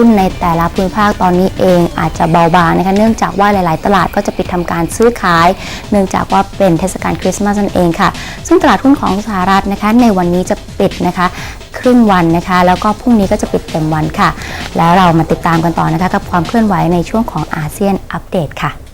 ุ้นในแต่ละภูมิภาคตอนนี้เองอาจจะเบาบางนะคะเนื่องจากว่าหลาย ๆ ตลาดก็จะปิดทำการซื้อขาย เนื่องจากว่าเป็นเทศกาลคริสต์มาสนั่นเองค่ะ ซึ่งตลาดหุ้นของสหรัฐนะคะในวันนี้จะปิดนะคะครึ่งวันนะคะ แล้วก็พรุ่งนี้ก็จะปิดเต็มวันค่ะ แล้วเรามาติดตามกันต่อนะคะกับความเคลื่อนไหวในช่วงของอาเซียนอัปเดตค่ะ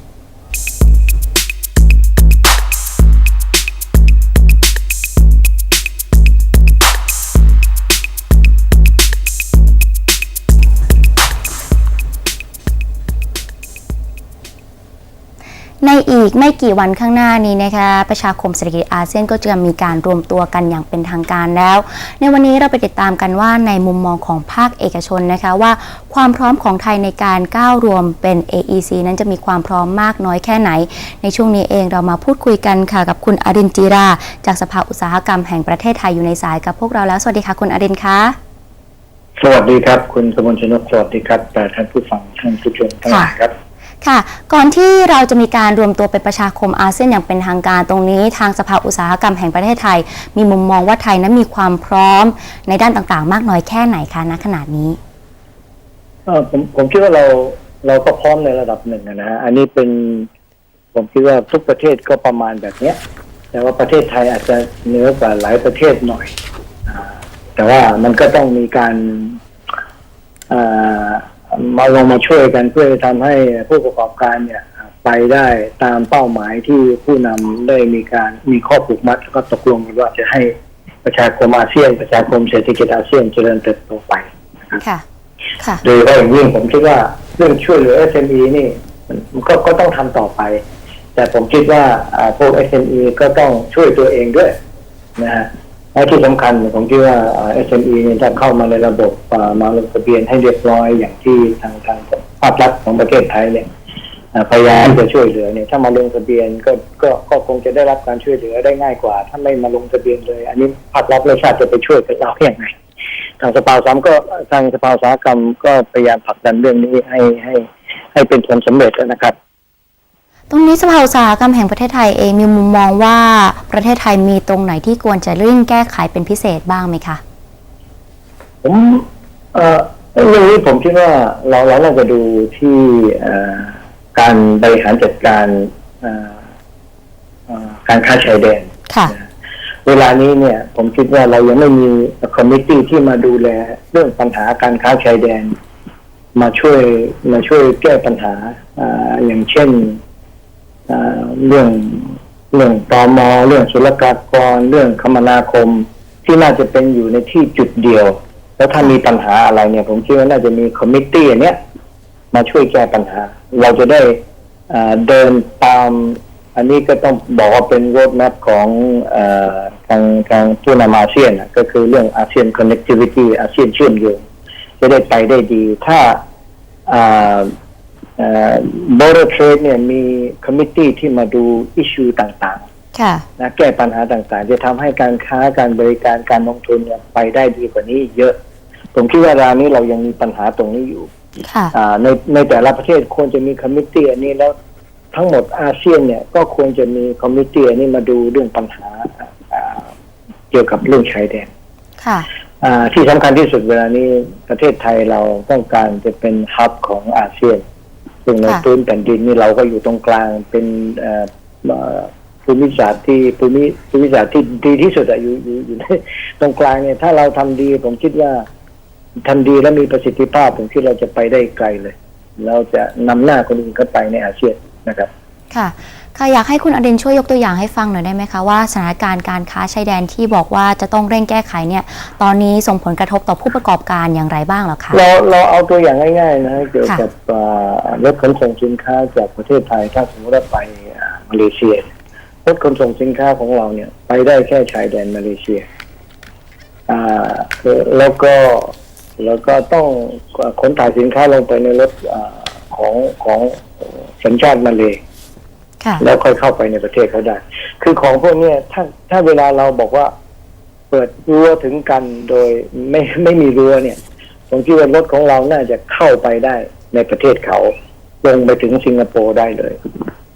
อีกไม่กี่วันข้างหน้านี้นะคะประชาคมเศรษฐกิจอาเซียนก็จะมีการรวมตัวกันอย่างเป็นทางการแล้ว ในวันนี้เราไปติดตามกันว่าในมุมมองของภาคเอกชนนะคะว่าความพร้อมของไทยในการก้าวรวมเป็น AEC นั้นจะมีความพร้อมมากน้อยแค่ไหน ในช่วงนี้เองเรามาพูดคุยกันค่ะกับคุณอรินจีรา จากสภาอุตสาหกรรมแห่งประเทศไทยอยู่ในสายกับพวกเราแล้ว สวัสดีค่ะคุณอรินคะสวัสดีครับ คุณสมนชนกสวัสดีครับแต่ท่านผู้ฟังท่านผู้ชมทั้งหลายครับ ค่ะ ก่อนที่เราจะมีการรวมตัวเป็นประชาคมอาเซียนอย่างเป็นทางการตรงนี้ ทางสภาอุตสาหกรรมแห่งประเทศไทย มีมุมมองว่าไทยนั้นมีความพร้อมในด้านต่างๆ มากน้อยแค่ไหนคะณขณะนี้ผมผมคิดว่าเราเราก็พร้อมในระดับหนึ่งนะฮะอันนี้เป็นผมคิดว่าทุกประเทศก็ประมาณแบบเนี้ย แต่ว่าประเทศไทยอาจจะเหนือกว่าหลายประเทศหน่อยอแต่ว่ามันก็ต้องมีการอ มาลงมาช่วยกันเพื่อทำให้ผู้ประกอบการเนี่ย ไปได้ตามเป้าหมายที่ผู้นำได้มีการมีข้อผูกมัดแล้วก็ตกลงกันว่าจะให้ประชาคมอาเซียน ประชาคมเศรษฐกิจอาเซียนเจริญเติบโตไปค่ะค่ะโดยเฉพาะอย่างยิ่งผมคิดว่าเรื่องช่วยเหลือ SME นี่มันมันก็ก็ต้องทำต่อไป แต่ผมคิดว่าอ่าพวก SME ก็ต้องช่วยตัวเองด้วยนะฮะ และที่สำคัญผมคิดว่าอ่า SME เนี่ยถ้าเข้ามาในระบบมาลงทะเบียนให้เรียบร้อยอย่างที่ทางทางภาครัฐของประเทศไทยเนี่ยพยายามจะช่วยเหลือเนี่ยถ้ามาลงทะเบียนก็ก็ก็คงจะได้รับการช่วยเหลือได้ง่ายกว่า ถ้าไม่มาลงทะเบียนเลย อันนี้ภาครัฐไม่ทราจะไปช่วยกับเราอย่างไรทางสภาสามก็ทางสภาสาหกรรมก็พยายามผลักดันเรื่องนี้ให้ให้ให้เป็นผลสำเร็จนะครับ ตรงนี้สภาอุตสาหกรรมแห่งประเทศไทยเองมีมุมมองว่าประเทศไทยมีตรงไหนที่ควรจะเร่งแก้ไขเป็นพิเศษบ้างไหมคะผมเอ่อเรื่องนี้ผมคิดว่าเราเราน่าจะดูที่เอ่อการบริหารจัดการเอ่อเอ่อการค้าชายแดนค่ะเวลานี้เนี่ยผมคิดว่าเรายังไม่มีคอมมิตี้ที่มาดูแลเรื่องปัญหาการค้าชายแดน มาช่วยมาช่วยแก้ปัญหาอ่าอย่างเช่นอ่า เรื่องเรื่องตอมอเรื่องศุลกากร เรื่องคมนาคม ที่น่าจะเป็นอยู่ในที่จุดเดียว แล้วถ้ามีปัญหาอะไรเนี่ย ผมคิดว่าน่าจะมีคอมมิตี้อันเนี้ยมาช่วยแก้ปัญหา เราจะได้เดินตาม อันนี้ก็ต้องบอกว่าเป็นรดแมพของอทางทางผู้นำอาเซียนก็คือเรื่องอาเซียน connectivity อาเซียนเชื่อมโยงจะได้ไปได้ดี ถ้า อ่าเอ่อ border trade เนี่ยมีคอมมิตี้ที่มาดูอิช u ต่างค่ะๆนะแก้ปัญหาต่างๆ จะทำให้การค้าการบริการการลงทุนเนี่ยไปได้ดีกว่านี้เยอะ ผมคิดว่าร้านนี้เรายังมีปัญหาตรงนี้อยู่ค่ะอ่าในในแต่ละประเทศควรจะมีคอมมิตี้อันนี้แล้วทั้งหมดอาเซียนเนี่ยก็ควรจะมีคอมมิตี้อันนี้มาดูเรื่องปัญหาอ่าเกี่ยวกับเรื่องชายแดนค่ะอ่าที่สำคัญที่สุดเวลานี้ประเทศไทยเราต้องการจะเป็นฮับของอาเซียน ซึ่งในค่ะพื้นแผ่นดินนี่เราก็อยู่ตรงกลางเป็นเอ่อเอ่อภูมิศาสตร์ที่ภูมิภูมิศาสตร์ที่ดีที่สุดอะอยู่อยู่อยู่ในตรงกลางเนี่ย ถ้าเราทำดีผมคิดว่าทำดีและมีประสิทธิภาพผมคิดเราจะไปได้ไกลเลย เราจะนำหน้าคนอื่นเข้าไปในอาเซียนนะครับ ค่ะ ค่ะอยากให้คุณอดินช่วยยกตัวอย่างให้ฟังหน่อยได้ไหมคะว่าสถานการณ์การค้าชายแดนที่บอกว่าจะต้องเร่งแก้ไขเนี่ย ตอนนี้ส่งผลกระทบต่อผู้ประกอบการอย่างไรบ้างเหรอคะเราเราเอาตัวอย่างง่ายๆนะเกี่ยวค่ะกับอ่ารถขนส่งสินค้าจากประเทศไทยถ้าสมมติว่าไปอ่ามาเลเซียรถขนส่งสินค้าของเราเนี่ย ไปได้แค่ชายแดนมาเลเซียอ่าแล้วก็แล้วก็ต้องขนถ่ายสินค้าลงไปในรถอาของของสัญชาติมาเลยค่ะ แล้วค่อยเข้าไปในประเทศเขาได้ คือของพวกเนี้ยถ้าถ้าเวลาเราบอกว่า เปิดรั้วถึงกันโดยไม่ไม่มีรั้วเนี่ยผมคิดว่ารถของเราน่าจะเข้าไปได้ในประเทศเขา ลงไปถึงสิงคโปร์ได้เลย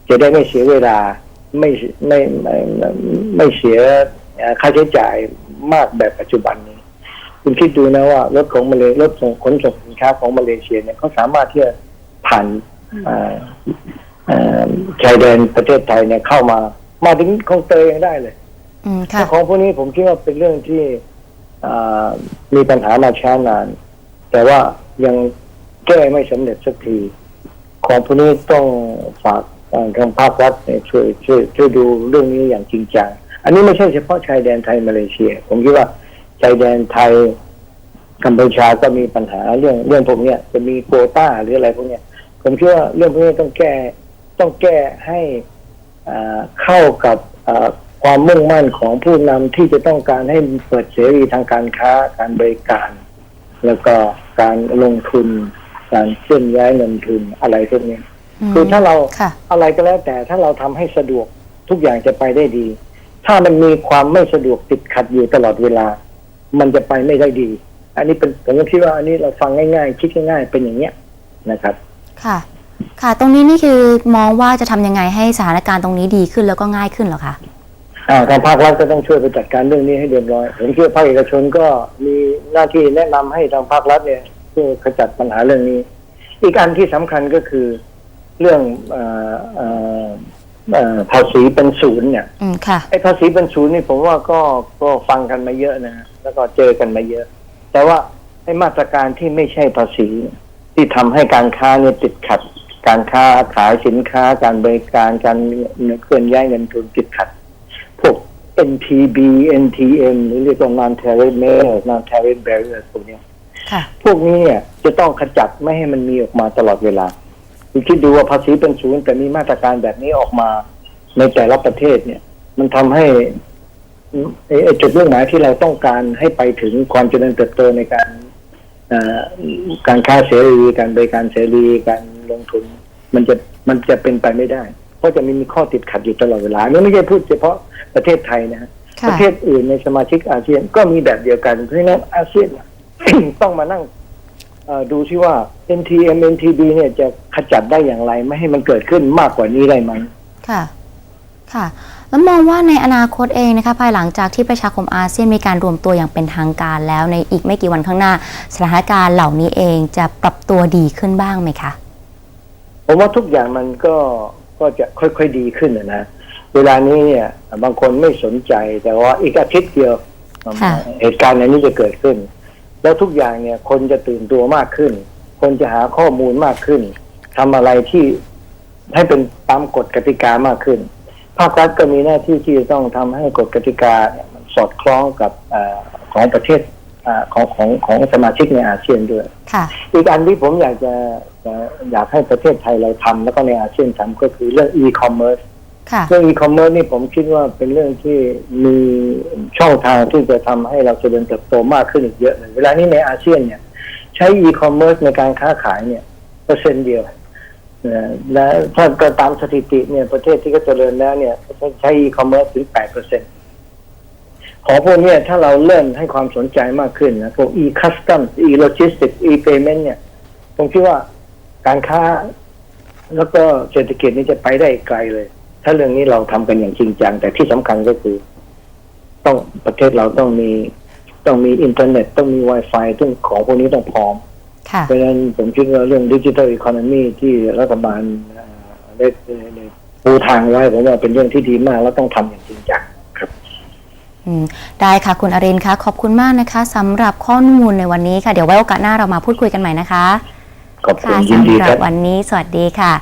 จะได้ไม่เสียเวลาไม่ไม่ไม่ไม่ไม่เสียเอ่อค่าใช้จ่ายมากแบบปัจจุบันนี้ คุณคิดดูนะว่า รถของมาเลรถส่งขนส่งสินค้าของมาเลเซียเนี่ยเขาสามารถที่จะผ่านอ่าอ่า ชายแดนประเทศไทยเนี่ยเข้ามา มาถึงคลองเตยยังได้เลยอืมค่ะของพวกนี้ผมคิดว่าเป็นเรื่องที่อ่ามีปัญหามาช้านาน แต่ว่ายังแก้ไม่สำเร็จสักที ของพวกนี้ต้องฝากทางทางภาครัฐเนี่ยช่วยช่วยช่วยดูเรื่องนี้อย่างจริงจัง อันนี้ไม่ใช่เฉพาะชายแดนไทยมาเลเซีย ผมคิดว่าชายแดนไทยกัมพูชาก็มีปัญหาเรื่องเรื่องพวกเนี้ยจะมีโควต้าหรืออะไรพวกเนี้ยผมคิดว่าเรื่องพวกนี้ต้องแก้ ต้องแก้ให้อ่าเข้ากับอ่าความมุ่งมั่นของผู้นำที่จะต้องการให้เปิดเสรีทางการค้าการบริการ แล้วก็การลงทุน การเคลื่อนย้ายเงินทุนอะไรพวกเนี้ยมคือถ้าเราค่ะอะไรก็แล้วแต่ถ้าเราทำให้สะดวกทุกอย่างจะไปได้ดี ถ้ามันมีความไม่สะดวกติดขัดอยู่ตลอดเวลา มันจะไปไม่ได้ดี อันนี้เป็นผมก็คิดว่าอันนี้เราฟังง่ายๆ คิดง่ายๆเป็นอย่างเนี้ยนะครับ ค่ะ ค่ะตรงนี้นี่คือมองว่าจะทำยังไงให้สถานการณ์ตรงนี้ดีขึ้นแล้วก็ง่ายขึ้นเหรอคะ อ่าทางภาครัฐก็ต้องช่วยไปจัดการเรื่องนี้ให้เรียบร้อยผมคิดว่าภาคเอกชนก็มีหน้าที่แนะนำให้ทางภาครัฐเนี่ยช่วยขจัดปัญหาเรื่องนี้ อีกอันที่สำคัญก็คือ เรื่องเอ่อเอ่อเอ่อภาษีเป็นศูนย์เนี่ย อืมค่ะ ไอ้ภาษีเป็นศูนย์นี่ผมว่าก็ก็ฟังกันมาเยอะนะแล้วก็เจอกันมาเยอะ แต่ว่าไอ้มาตรการที่ไม่ใช่ภาษี ที่ทำให้การค้าเนี่ยติดขัด การค้าขายสินค้าการบริการการเคลื่อนย้ายเงินทุนติดขัด พวก NTB NTM หรือเรียกว่า non tariff barrier non tariff barrier พวกเนี้ยค่ะพวกนี้เนี่ยจะต้องขจัดไม่ให้มันมีออกมาตลอดเวลาคุณคิดดูว่าภาษีเป็นศูนย์แต่มีมาตรการแบบนี้ออกมาในแต่ละประเทศเนี่ย มันทำให้ไอ้ไอ้จุดมุ่งหมายที่เราต้องการให้ไปถึงความเจริญเติบโตในการเอ่อการค้าเสรีการบริการเสรีการล งทุน มันจะมันจะเป็นไปไม่ได้ เพราะจะมีมีข้อติดขัดอยู่ตลอดเวลาอันนี้ไม่ใช่พูดเฉพาะประเทศไทยนะปค่ะระเทศอื่นในสมาชิกอาเซียนก็มีแบบเดียวกัน เพราะฉะนั้นอาเซียนเนี่ยต้องมานั่งเอ่อดูที่ว่า NTM NTB เนี่ยจะขจัดได้อย่างไร ไม่ให้มันเกิดขึ้นมากกว่านี้ได้ไหมค่ะค่ะ แล้วมองว่าในอนาคตเองนะคะภายหลังจากที่ประชาคมอาเซียนมีการรวมตัวอย่างเป็นทางการแล้วในอีกไม่กี่วันข้างหน้า สถานการณ์เหล่านี้เองจะปรับตัวดีขึ้นบ้างไหมคะ ผมว่าทุกอย่างมันก็ก็จะค่อยๆดีขึ้นนะนะเวลานี้เนี่ย บางคนไม่สนใจ แต่ว่าอีกอาทิตย์เดียวค่ะเหตุการณ์อันนี้จะเกิดขึ้น แล้วทุกอย่างเนี่ย คนจะตื่นตัวมากขึ้น คนจะหาข้อมูลมากขึ้นทำอะไรที่ให้เป็นตามกฎกติกามากขึ้น ภาครัฐก็มีหน้าที่ที่จะต้องทำให้กฎกติกาเนี่ยมันสอดคล้องกับเออของประเทศเออของของของสมาชิกในอาเซียนด้วยค่ะอีกอันที่ผมอยากจะจะ อยากให้ประเทศไทยเราทำแล้วก็ในอาเซียนทำก็คือเรื่อง e-commerce ค่ะเรื่อง e-commerce นี่ผมคิดว่าเป็นเรื่องที่มีช่องทางที่จะทำให้เราเจริญเติบโตมากขึ้นอีกเยอะเลยเวลานี้ในอาเซียนเนี่ย ใช้ e-commerce ในการค้าขายเนี่ยเปอร์เซ็นต์เดียวเอ่อและถ้าก็ตามสถิติเนี่ยประเทศที่ก็เจริญแล้วเนี่ยใช้ e-commerce ถึงแปดเปอร์เซ็นต์ของพวกเนี้ถ้าเราเริ่มให้ความสนใจมากขึ้นนะพวก e-custom e-logistics e-payment เนี่ย ผมคิดว่า การค้า แล้วก็เศรษฐกิจนี่จะไปได้ไกลเลย ถ้าเรื่องนี้เราทำกันอย่างจริงจัง แต่ที่สำคัญก็คือ ต้องประเทศเราต้องมี ต้องมีอินเทอร์เน็ต ต้องมี Wi-Fi ต้องของพวกนี้ต้องพร้อมค่ะเพราะฉะนั้นผมคิดว่าเรื่องดิจิทัลอีโคโนมีที่รัฐบาลเอ่อได้ได้ปูทางไว้ผมว่าเป็นเรื่องที่ดีมากแล้วต้องทำอย่างจริงจังครับอืมได้ค่ะคุณอรินทร์คะขอบคุณมากนะคะสำหรับข้อมูลในวันนี้ค่ะ เดี๋ยวไว้โอกาสหน้าเรามาพูดคุยกันใหม่นะคะ ขอบคุณค่ะยินดีสำหครัรับบ วันนี้สวัสดีค่ะ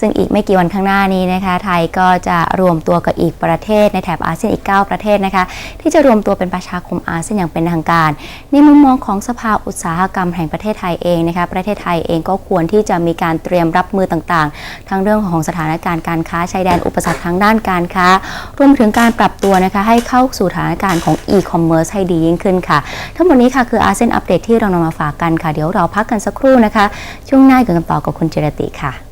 ซึ่งอีกไม่กี่วันข้างหน้านี้นะคะ ไทยก็จะรวมตัวกับอีกประเทศในแถบอาเซียนอีก 9 ประเทศนะคะ ที่จะรวมตัวเป็นประชาคมอาเซียนอย่างเป็นทางการ ในมุมมองของสภาอุตสาหกรรมแห่งประเทศไทยเองนะคะ ประเทศไทยเองก็ควรที่จะมีการเตรียมรับมือต่างๆ ทั้งเรื่องของสถานการณ์การค้าชายแดนอุปสรรคทางด้านการค้า รวมถึงการปรับตัวนะคะ ให้เข้าสู่สถานการณ์ของ e-commerce ให้ดียิ่งขึ้นค่ะ ทั้งหมดนี้ค่ะคืออาเซียนอัปเดตที่เรานำมาฝากกันค่ะ เดี๋ยวเราพักกันสักครู่นะคะช่วงหน้าเกิดกันต่อกับคุณเจรติค่ะ